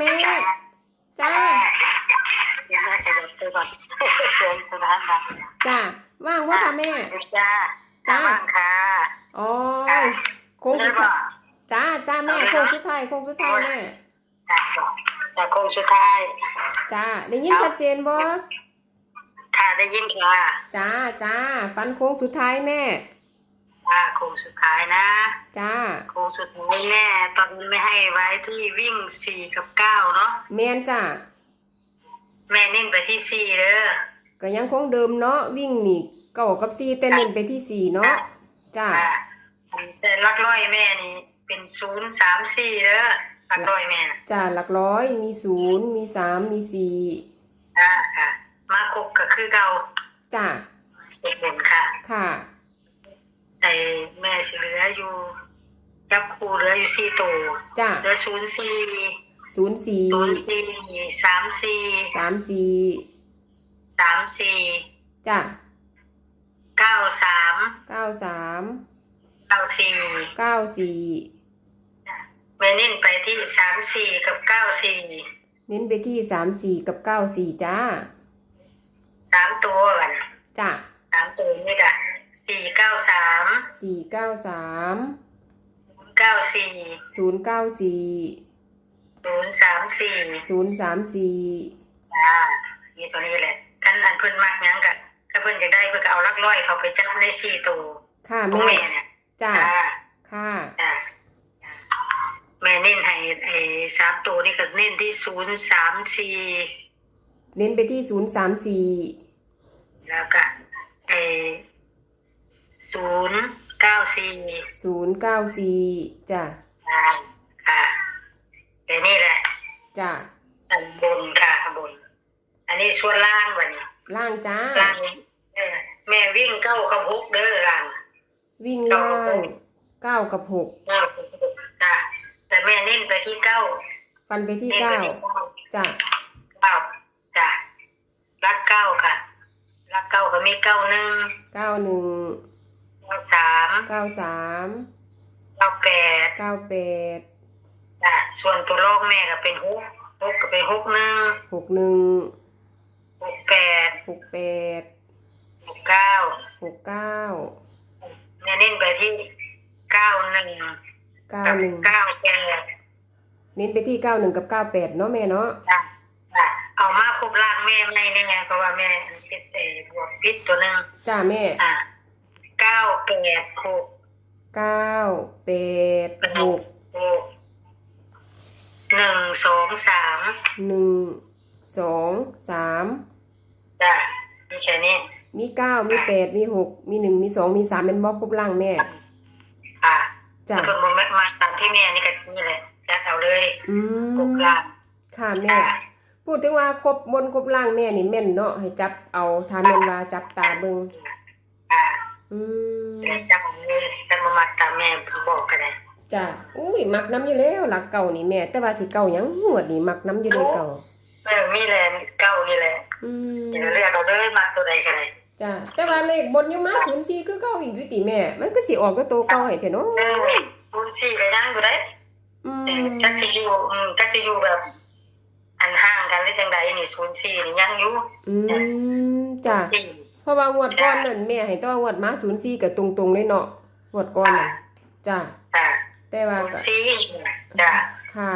แม่ จ้าเดี๋ยวแม่ขยับตัวก่อนเสียงตัวนั้นนะจ้าว่างว่าค่ะแม่ จ้าจ้าบ้างค่ะโอ้ยโค้งได้สุดป่ะท้ายจ้าจ้าแม่โค้งสุดท้ายโค้งสุดท้ายแม่จ้าจ้าโค้งสุดท้ายจ้าได้ยินชัดเจนบ่ค่ะได้ยินค่ะจ้าจ้าฟันโค้งสุดท้ายแม่ จ้าโค้งสุดท้ายนะจ้าโค้งสุดท้ายแม่ตอนนี้ไม่ให้ไว้ที่วิ่งสี่กับเก้าเนาะแมนจ้าแม่เน้นไปที่สี่เด้อก็ยังคงเดิมเนาะวิ่งนี่เก้ากับสี่แต่เน้นไปที่สี่เนาะจ้าอ่าแต่ลักร้อยแม่นี่เป็นศูนย์สามสี่เด้อลักร้อยแม่น่ะจ้าหลักร้อยมีศูนย์มีสามมีสี่อ่าค่ะมาครบก็คือเก่าจ้าเด็กเด่นค่ะค่ะ แต่แม่สิเหลืออยู่ยับครูเหลืออยู่สี่ตัวจ้าเหลือศูนย์สี่ศูนย์สี่ศูนย์สี่สามสี่สามสี่สามสี่จ้าเก้าสามเก้าสามเก้าสี่เก้าสี่แม่เน้นไปที่สามสี่กับเก้าสี่เน้นไปที่สามสี่กับเก้าสี่จ้าสามตัวกันจ้าสามตัวนี่ค่ะ สี่เก้าสามสี่เก้าสามเก้าสี่ศูนย์เก้าสี่ศูนย์สามสี่ศูนย์สามสี่อ่านี่ตัวนี้แหละกันอันเพิ่นมักหยังกันถ้าเพิ่นอยากได้เพิ่นก็เอาลักร้อยเขาไปจับในสี่ตัวค่ะของแม่แม่เนี่ยจ้าอ่าค่ะอ่าแม่เน้นให้ไอ้สามตัวนี่ก็เน้นที่ศูนย์สามสี่เน้นไปที่ศูนย์สามสี่ แล้วก็ไอ้ศูนย์เก้า สี่ศูนย์เก้าสี่จ้าอ่าค่ะแต่นี่แหละจ้าอันบนค่ะบน อันนี้ส่วนล่างวันนี้ล่างจ้าล่างเออแม่วิ่งเก้ากับหกเด้อล่างวิ่งล่างเก้ากับหกเก้ากับหกค่ะแต่แม่เน้นไปที่เก้าฟันไปที่เน้นเก้าไปที่เก้าจ้าเก้าจ้ะรักเก้าค่ะรักเก้าก็มีเก้าหนึ่งเก้าหนึ่งเก้าสามเก้าสามเก้าแปดเก้าแปดจ้ะส่วนตัวโลกแม่ก็เป็นหกหกก็เป็นหกหนึ่งหกหนึ่งหกแปดหกแปดหกเก้าหกเก้าแม่เน้นไปที่เก้าหนึ่งเก้ากับหนึ่งเก้าแปดเน้นไปที่เก้าหนึ่งกับเก้าแปดเนาะแม่เนาะจ้ะจ้ะเอามาครบร่างแม่ไม่แน่เพราะว่าแม่พิดเอ่อบวกพิษตัวหนึ่งจ้าแม่อะเก้า แปดหกเก้าแปดหกหกหนึ่งสองสามหนึ่งสองสามจ้ะมีแค่นี้มีเก้ามีแปดมีหกมีหนึ่งมีสองมีสามเป็นบล็อกครบล่างแม่อะจ้าถ้าเพิ่นบ่มาตามที่แม่นี่ก็นี่แหละจัดเอาเลยอืกบมลางค่ะแม่ พูดถึงว่าครบบนครบล่างแม่นี่แม่นเนาะให้จับเอาทาแม่นว่าจับตาเบิงอ่า อืมเดี๋ยวจับเอาเลยกันบ่มาตามแม่บอกก็ได้จ้าอุ้ยมักน้ำอยู่แล้วหลักเก่านี่แม่ แต่ว่าสิเก่าหยังหวดนี่มักน้ำอยู่เลยเก่าเออมีแหละเก้านี่แหละอืมเดี๋ยวเรียกเอาเลยมาตัวใดก็ได้จ้าแต่ว่าเลขบนยังมาศูนย์สี่คือเก่าอีกอยู่ติแม่ มันก็สิออกก็โตวเก่าให้เถอะเนาะเออบุญสี่ก็ยังอยู่ได้อืเออมจักสิอยู่อืมจักสิอยู่แบบ อันห่างกันหรือจังใดนี่04นี่ยังอยู่อืมจ้า04 เพราะว่างวดก่อนนั่นแม่ให้ต้องงวดมาศูนย์สี่กับตรงๆเลยเนาะงวดก่อนน่ะจ้าจ้ะแต่ว่าก็04จ้ะค่ะ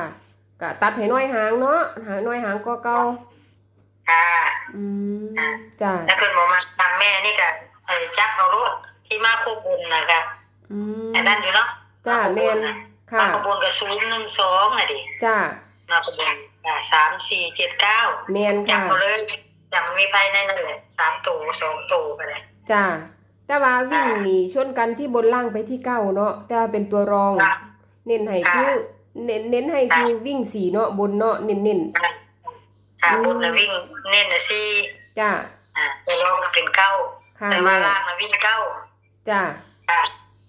ก็ตัดให้น้อยหางเนาะหางน้อยหางก็เก่าค่ะอืมจ้าแล้วเพิ่นบอกมาตามแม่นี่ก็เออจับเอารถที่มาคู่บุญน่ะก็อืมอันนั้นอยู่เนาะจ้าแม่นมาค่ะคู่บุญก็012น่ะดิจ้ามาคู่บุญอ่า3479แม่นจับค่ะเอาเลย จับมันมีภายในนั่นแหละ3ตัว2ตัวก็ได้จ้าแต่ว่าวิ่งนี่ชนกันที่บนล่างไปที่เก้าเนาะแต่ว่าเป็นตัวรองค่ะเน้นให้คือเน้นเน้นให้คือวิ่งสี่เนาะบนเนาะเน้นเน้นค่ะบุญน่ะวิ่งเน้นน่ะสี่ๆจ้าอ่าไปลองก็เป็นเก้าค่ะแต่ว่าแม่ล่างน่ะวิ่งเก้าจ้าค่ะ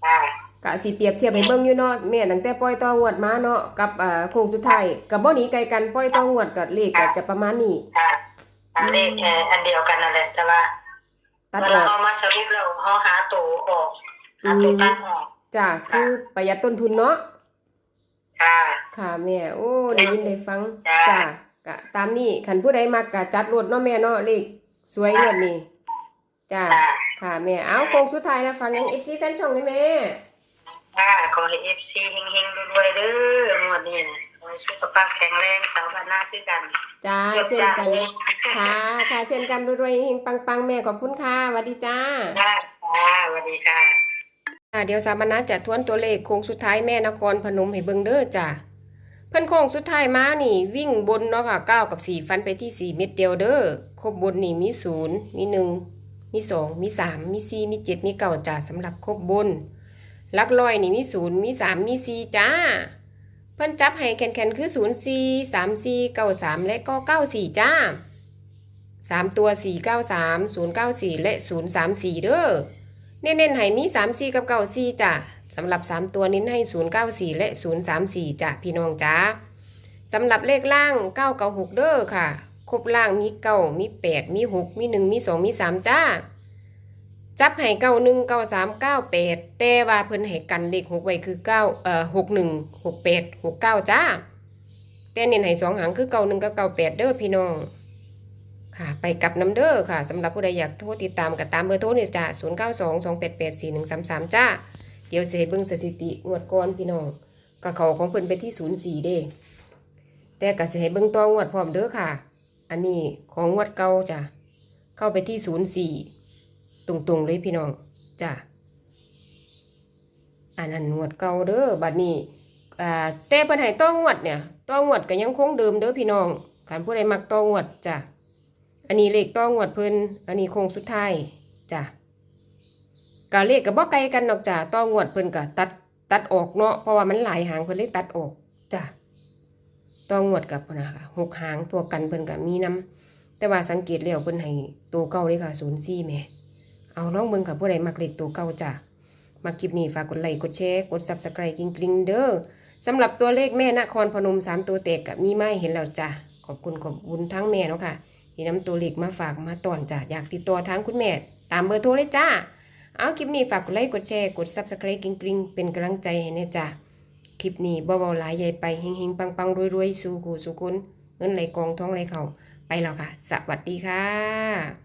ค่ะกะสิเปรียบเทียบให้เบิ่งอยู่เนาะแม่ตั้งแต่ปล่อยต่องวดมาเนาะกับอ่าโค้งสุดท้ายกับบ่หนีไกลกันปล่อยต่องวดกับเลขก็จะประมาณนี้ค่ะ อันเลขแค่อันเดียวกันนั่นแหละแต่ว่าตัดเวอลาอกเอามาสรุปแล้วเขาหาตัวออกหาตัวตั้งออกจ้าคือประหยัดต้นทุนเนาะ ค่ะ ค่ะแม่โอ้ได้ยินได้ฟังจ้าจ้ากะตามนี้คันผู้ใดมักกะจัดรถเนาะแม่เนาะเลขสวยงวดนี้จ้าค่ะ ค่ะแม่เอาโค้งสุดท้ายแล้วฟังยัง FC แฟนช่องได้แม่ค่ะขอให้เอฟซีเฮงๆรวยๆเด้อหมดนี่นะขอให้สุขภาพแข็งแรงสาวบ้านหน้าคือกัน จ้าเช่นกันค่ะค่ะเช่นกันรวยๆเฮงๆปังๆ แม่ขอบคุณค่ะสวัสดีจ้าค่ะค่ะสวัสดีค่ะค่ะเดี๋ยวสามนัสจะทวนตัวเลขโค้งสุดท้ายแม่นครพนมให้เบิ่งเด้อจ้ะเพิ่นโค้งสุดท้ายมานี่ วิ่งบนเนาะค่ะ9กับ4ฟันไปที่4เม็ดเดียวเด้อครบบนนี่มี0มี1มี2มี3มี4มี7มีเก้าจ้ะสำหรับครบบนหลักร้อยนี่มี0มี3มี4จ้า เพิ่อนจับให้แคนๆคือ0 4 3 4 9 3และก็9 4จ้า3ตัว4 9 3 0 9 4และ0 3 4เด้อเน้นๆให้มี3 4กับ9 4จ้ะสำหรับ3ตัวเน้นให้0 9 4และ0 3 4จ้ะพี่น้องจ้าสำหรับเลขล่าง9 9 6เด้อค่ะ ครบล่างมี9มี8มี6มี1มี2มี3จ้า จับให้เก้าหนึ่งเก้าสามเก้าแปดแต่ว่าเพิ่นให้กันเลขหกไว้คือเก้าเอ่อหกหนึ่งหกแปดหกเก้าจ้า แต่เน้นให้สองหางคือเก้าหนึ่งกับเก้าแปดเด้อพี่น้อง ค่ะ ไปกับน้ำเด้อค่ะสำหรับผู้ใดอยากโทรติดตามกับตามเบอร์โทรเนี่ยจ้าศูนย์เก้าสองสองแปดแปดสี่หนึ่งสามสามจ้า เดี๋ยวเสียเบิ้งสถิติงวดก่อนพี่น้องกระเขาของเพิ่นไปที่ศูนย์สี่เด้แต่กับเสียเบิ้งต้องวดพร้อมเด้อค่ะ อันนี้ของงวดเก่าจ้าเข้าไปที่ศูนย์สี่ ตรงๆเลยพี่น้องจ้ะอันนั้นงวดเก่าเด้อบัดนี้อ่าแต่เพิ่นให้ต้องวดเนี่ยต้องวดก็ยังคงเดิมเด้อพี่น้องคันผู้ใดมักต้องวดจ้ะอันนี้เลขต้องงวดเพิ่นอันนี้โค้งสุดท้ายจ้ะกะเลขกับบ่ไกลกันดอกจ้ะต้องงวดเพิ่นก็ตัดตัดออกเนาะเพราะว่ามันหลายหางเพิ่นเลยตัดออกจ้ะต้องงวดกับพุ่นะคะหกหางตัวกันเพิ่นก็มีนํแต่ว่าสังเกตแล้วเพิ่นให้ตัวเก่าเลยค่ะ04แม่ เอาลองเบิ่งค่ะผู้ใดมักเลขตัวเก่าจ้ะมาคลิปนี้ฝากกดไลค์กดแชร์กด Subscribe กริ๊งเด้อสำหรับตัวเลขแม่นครพนมสามตัวเตกกับมีไม้เห็นแล้วจ้ะขอบคุณขอบคุณทั้งแม่เนาะค่ะที่นำตัวเลขมาฝากมาตอนจ้ะอยากติดต่อทางคุณแม่ ตามเบอร์โทรเลยจ้าเอาคลิปนี้ฝากกดไลค์กดแชร์กด Subscribe กริ๊งเป็นกำลังใจให้แนะจ้ะคลิปนี้บ่เบาหลายใหญ่ไปเฮงๆปังๆรวยๆสู่หูสู่คนเงินไหลกองท้องไหลเข่าไปแล้วค่ะ สวัสดีค่ะ